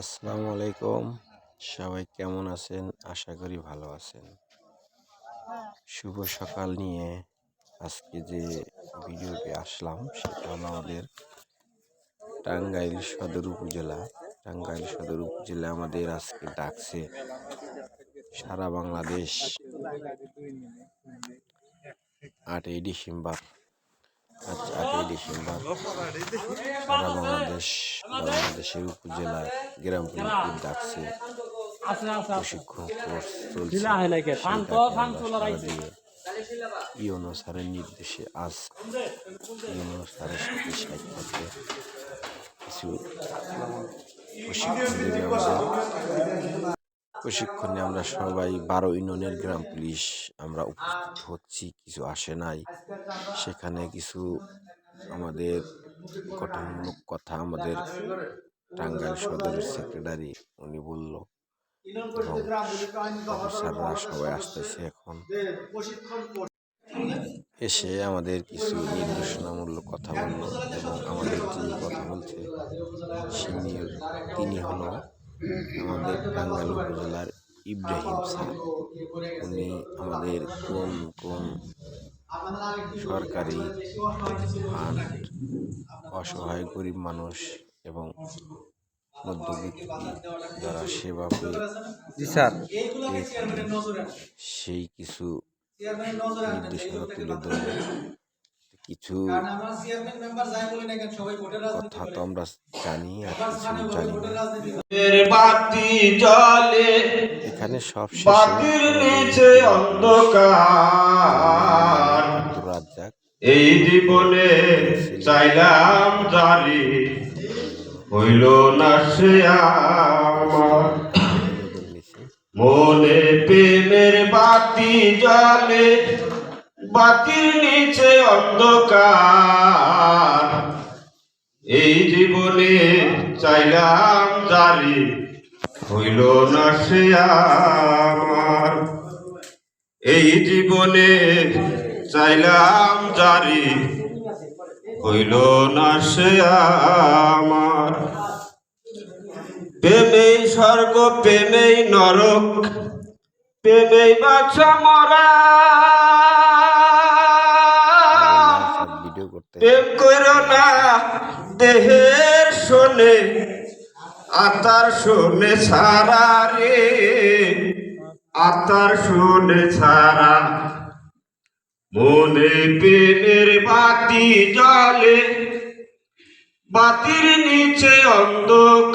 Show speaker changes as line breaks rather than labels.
আসসালামু আলাইকুম। সবাই কেমন আছেন? আশা করি ভালো আছেন। শুভ সকাল নিয়ে আজকে যে ভিডিওতে আসলাম, সেটা হলো আমাদের টাঙ্গাইল সদর উপজেলা। টাঙ্গাইল সদর উপজেলা আমাদের আজকে ডাকছে সারা বাংলাদেশ আটই ডিসেম্বর। আটই ডিসেম্বর সারা বাংলাদেশ বাংলাদেশের উপজেলা গ্রাম পঞ্চায়েত ডাকছে প্রশিক্ষণ কোর্স চলছে। ইউনো স্যারের নির্দেশে আজ ইউনো স্যারের সাথে কিছু প্রশিক্ষণ দেবে আমাদের প্রশিক্ষণে আমরা সবাই বারো ইউনিয়নের গ্রাম পুলিশ, আমরা উপস্থিত হচ্ছি, কিছু আসে নাই। সেখানে কিছু আমাদের গঠনমূলক কথা আমাদের টাঙ্গাইল সদরের সেক্রেটারি উনি বলল অফিসাররা সবাই আসতেছে এখন। এসে আমাদের কিছু নির্দেশনামূলক কথা বলল এবং আমাদের যিনি কথা বলছে তিনি হলো আমাদের টাঙ্গাইল উপজেলার ইব্রাহিম স্যার উনি আমাদের কোন কোন সরকারি ফান্ড অসহায় গরিব মানুষ এবং মধ্যবিত্তি যারা সেবা পেয়ে
স্যার।
সেই কিছু নির্দেশনা তুলে ধরবে কিছু কথা তো আমরা জানি আর কিছু জানি এখানে সব
বাতির নিচে অন্ধকার। এই জীবনে চাইলাম জারি হইল না সে আমার। মনে প্রেমের বাতি জলে বাতির নিচে অন্ধকার। এই জীবনে চাইলাম জারি, হইল না সে আমার। এই জীবনে চাইলাম জারি, হইল না সে আমার। প্রেমেই স্বর্গ, প্রেমেই নরক, প্রেমেই বাছা মরা। প্রেম না, দেহের শোনে, আতার শোনে সারা রে। আতার শোনে সারা মনে প্রেমের বাতি জলে বাতির নিচে অন্ধকার।